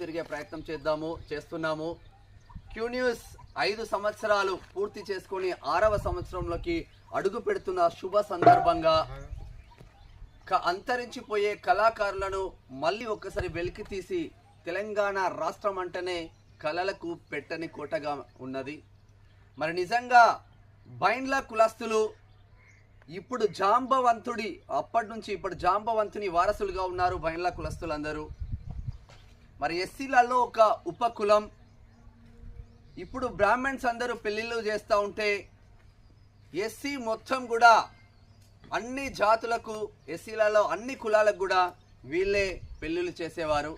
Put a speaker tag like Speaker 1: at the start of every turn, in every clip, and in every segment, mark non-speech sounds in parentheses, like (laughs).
Speaker 1: తిరిగే ప్రయత్నం చేద్దాము చేస్తున్నాము. క్యూ న్యూస్ ఐదు సంవత్సరాలు పూర్తి చేసుకుని ఆరవ సంవత్సరంలోకి అడుగు పెడుతున్న శుభ సందర్భంగా అంతరించిపోయే కళాకారులను మళ్ళీ ఒక్కసారి వెలికి తీసి తెలంగాణ రాష్ట్రం అంటేనే కళలకు పెట్టని కోటగా ఉన్నది. మరి నిజంగా బైండ్ల కులస్తులు ఇప్పుడు జాంబవంతుడి అప్పటి నుంచి ఇప్పుడు జాంబవంతుని వారసులుగా ఉన్నారు బైండ్ల కులస్తులందరూ. మరి ఎస్సీలలో ఒక ఉపకులం. ఇప్పుడు బ్రాహ్మణ్స్ అందరూ పెళ్ళిళ్ళు చేస్తూ ఉంటే ఎస్సీ మొత్తం కూడా అన్ని జాతులకు ఎస్సీలలో అన్ని కులాలకు కూడా వీళ్ళే పెళ్ళిళ్ళు చేసేవారు.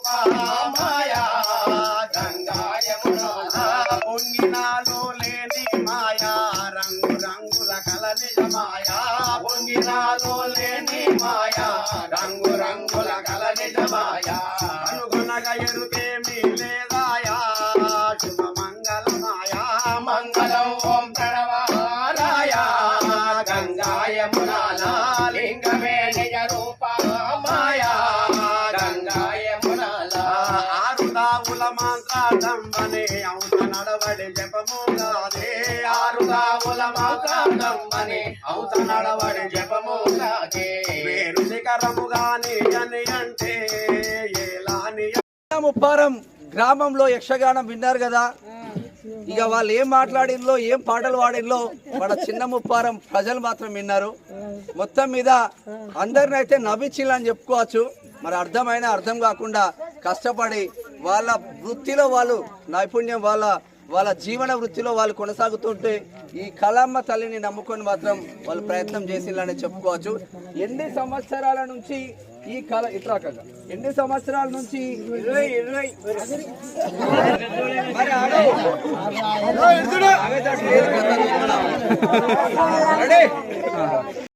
Speaker 2: నిజ రూప మాయా పొంగినాలో లేని మాయా రంగు రంగుల కల నిజ మాయా పొంగినాలో లేని మాయా రంగు మాట్లాడంబనే అవుత నడవడి జపముగాదే ఆరుదావుల మాట్లాడంబనే అవుత నడవడి జపముగాదే వేరు శిఖరముగాని అని అంటే ఏలాని
Speaker 1: ముప్పారం గ్రామంలో యక్షగానం విన్నారు కదా? ఇక వాళ్ళు ఏం మాట్లాడినలో ఏం పాటలు పాడినలో మన చిన్న ముప్పారం ప్రజలు మాత్రం విన్నారు. మొత్తం మీద అందరిని అయితే నవ్వించిల్లని చెప్పుకోవచ్చు. మరి అర్థమైన అర్థం కాకుండా కష్టపడి వాళ్ళ వృత్తిలో వాళ్ళు నైపుణ్యం వాళ్ళ వాళ్ళ జీవన వృత్తిలో వాళ్ళు కొనసాగుతుంటే ఈ కళమ్మ తల్లిని నమ్ముకొని మాత్రం వాళ్ళు ప్రయత్నం చేసిందని చెప్పుకోవచ్చు. ఎన్ని సంవత్సరాల నుంచి ఈ కళ ఇట్లా కదా ఎన్ని సంవత్సరాల నుంచి ఇరవై ఇరవై. మరి (laughs)